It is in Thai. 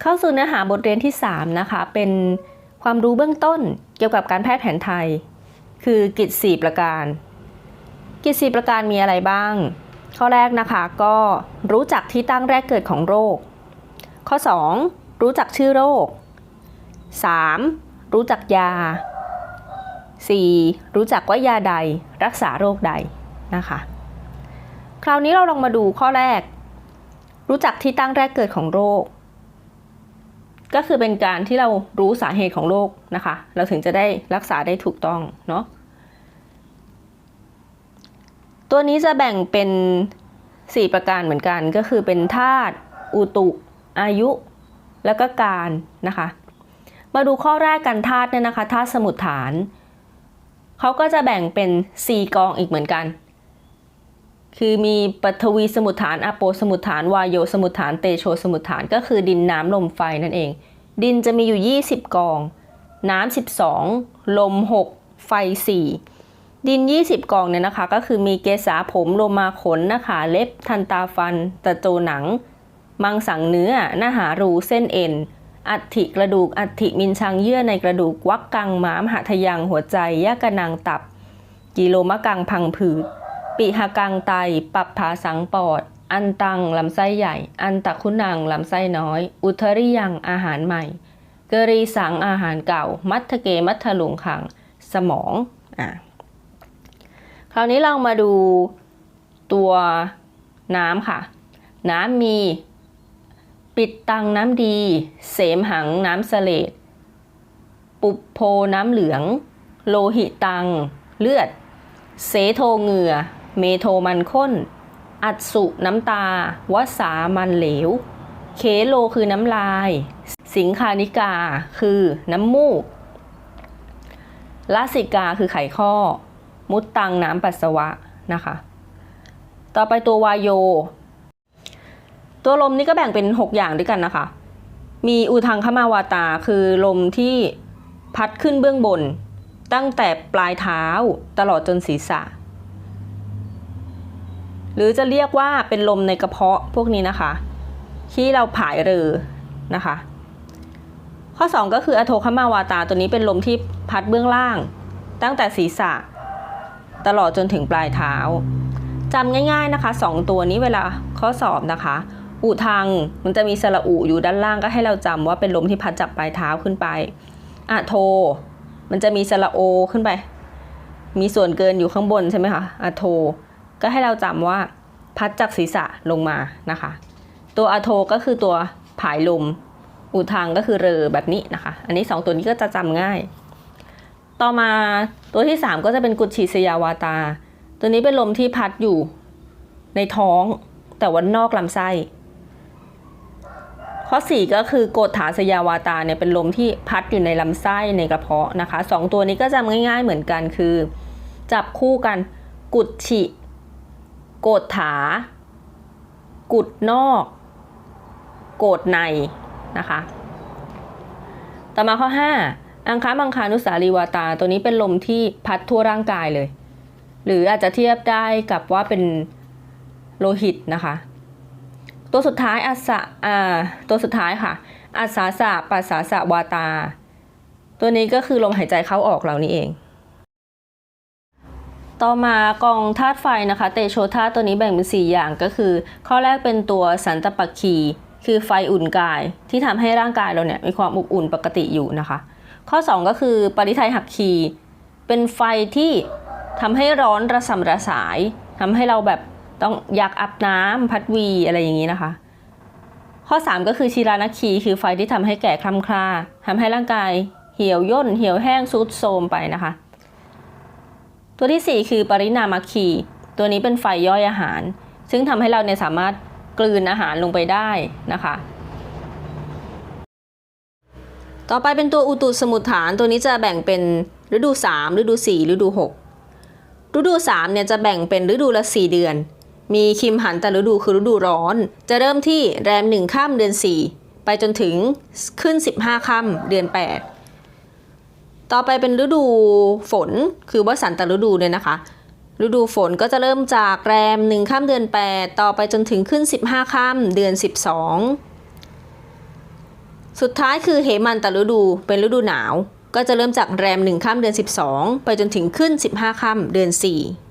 เข้าสู่เนื้อหาบทเรียนที่ 3 นะคะ เป็นความรู้เบื้องต้นเกี่ยวกับการแพทย์แผนไทย คือกิจ 4 ประการ กิจ 4 ประการมีอะไรบ้าง ข้อแรกนะคะก็รู้จักที่ตั้งแรกเกิดของโรค ข้อ 2 รู้จักชื่อโรค 3. รู้จักยา 4. รู้จักว่ายาใดรักษาโรคใดนะคะ คราวนี้เราลองมาดูข้อแรก รู้จักที่ตั้งแรกเกิดของโรค ก็คือเป็นการที่เรารู้สาเหตุของโรคนะคะ เราถึงจะได้รักษาได้ถูกต้องเนาะตัวนี้จะแบ่งเป็น 4 ประการเหมือนกันก็คือเป็นธาตุอุตุอายุ แล้วก็การนะคะ มาดูข้อแรกกันธาตุเนี่ยนะคะธาตุสมุทฐานเขาก็จะแบ่งเป็น 4 กองอีกเหมือนกัน คือมีปฐวีสมุทฐานอโปสมุทฐาน วายโยสมุทฐาน เตโชสมุทฐาน ก็คือดินน้ำลมไฟนั่นเอง ดินจะมีอยู่ 20 กอง น้ำ 12 ลม 6 ไฟ 4 ดิน 20 กองเนี่ยนะคะ ก็คือมีเกษาผมโลมาขนหน้าขาเล็บ ทันตาฟัน ตะโจหนัง มังสังเนื้อ หน้าหารูเส้นเอ็น อัฐิกระดูก อัฐิมินชังเยื่อในกระดูก วักกังม้ามหะทยังหัวใจยะกระนังตับ กิโลมะกังพังผืด ปิหากังไต ปับผาสังปอด อันตังลำไส้ใหญ่ อันตะคุนังลำไส้น้อย อุทริยังอาหารใหม่ เกรีสังอาหารเก่า มัทเกมัทลุงขัง สมอง อะ คราวนี้เรามาดูตัวน้ำค่ะ น้ำมี ปิดตังน้ำดี เสมหังน้ำเสลดปุบโพน้ำเหลือง โลหิตัง เลือด เสโทเหงื่อ เมโทมันข้น อัดสุน้ำตาวสามันเหลว เคโลคือน้ำลาย สิงคานิกาคือน้ำมูกลาสิกาคือไขข้อ มุดตังน้ำปัสสาวะนะคะ ต่อไปตัววายโย ตัวลมนี่ก็แบ่งเป็น 6 อย่างด้วยกันนะคะ มีอุทังคมาวาตาคือลมที่พัดขึ้นเบื้องบน ตั้งแต่ปลายเท้าตลอดจนศีรษะ หรือจะเรียกว่าเป็นลมในกระเพาะพวกนี้นะคะ ที่เราผายเรือนะคะ ข้อ 2 ก็คืออโทคมาวาตาตัวนี้เป็นลมที่พัดเบื้องล่าง ตั้งแต่ศีรษะ ตลอดจนถึงปลายเท้าจำง่ายๆนะคะ 2 ตัวนี้เวลาข้อสอบนะคะ อุทังมันจะมีสระอุอยู่ด้านล่างก็ให้เราจำว่าเป็นลมที่พัดจากปลายเท้าขึ้นไปอะโท มันจะมีสระโอขึ้นไป มีส่วนเกินอยู่ข้างบนใช่ไหมคะอะโท ก็ให้เราจำว่าพัดจากศีรษะลงมานะคะ ตัวอะโทก็คือตัวผายลม อุทังก็คือเรอแบบนี้นะคะ อันนี้ 2 ตัวนี้ก็จะจำง่าย ต่อมาตัวที่ 3 ก็จะเป็นกุชิสยาวาตา ตัวนี้เป็นลมที่พัดอยู่ในท้องแต่ว่านอกลำไส้ ข้อ 4 ก็คือโกฏฐาสยาวาตาเนี่ยเป็นลมที่พัดอยู่ในลำไส้ในกระเพาะนะคะสองตัวนี้ก็จำง่าย ๆ เหมือนกันคือ จับคู่กันกุดฉิ โกฏฐากุดนอก โกดในนะคะต่อมาข้อ 5 อังคามังคานุสารีวาตา ตัวนี้เป็นลมที่พัดทั่วร่างกายเลย หรืออาจจะเทียบได้กับว่าเป็นโลหิตนะคะ ตัวสุดท้ายอัสสะอ่าตัวสุดท้ายค่ะอัสสาสะปัสสาสะวาตา ตัวนี้ก็คือลมหายใจเข้าออกเหล่านี้เอง ต่อมากองธาตุไฟนะคะเตโชธาตุตัวนี้แบ่งเป็น 4 อย่างก็คือ ข้อแรกเป็นตัวสันตปักคีคือไฟอุ่นกายที่ทำให้ร่างกายเราเนี่ยมีความอบอุ่นปกติอยู่นะคะ ข้อ 2 ก็คือปริไทยหักคีเป็นไฟที่ทำให้ร้อนระสำระสายทำให้เราแบบต้องอยากอาบน้ำพัดวีอะไรอย่างนี้นะคะ ข้อ 3 ก็คือชีรานาคี คือไฟที่ทำให้แก่คล้ำคลาทำให้ร่างกายเหี่ยวย่นเหี่ยวแห้งซุดโทมไปนะคะ ตัวที่ 4 คือปรินามาคี ตัวนี้เป็นไฟย่อยอาหาร ซึ่งทำให้เราเนี่ยสามารถกลืนอาหารลงไปได้นะคะ ต่อไปเป็นตัวอุตุสมุทฐาน ตัวนี้จะแบ่งเป็นฤดู 3 ฤดู 4 ฤดู 6 ฤดู3เนี่ยจะแบ่งเป็นฤดูละ 4 เดือน มีคิมหันแต่ฤดูคือฤดูร้อน จะเริ่มที่แรม1ค่ำเดือน 4 ไปจนถึงขึ้น 15ค่ำเดือน 8 ต่อไปเป็นฤดูฝนคือวสันตฤดูเนี่ยนะคะ ฤดูฝนก็จะเริ่มจากแรม1ค่ำเดือน 8 ต่อไปจนถึงขึ้น 15ข้ามเดือน 12 สุดท้ายคือเหมันตฤดูเป็นฤดูหนาว ก็จะเริ่มจากแรม1ค่ำเดือน 12 ไปจนถึงขึ้น 15ข้ามเดือน 4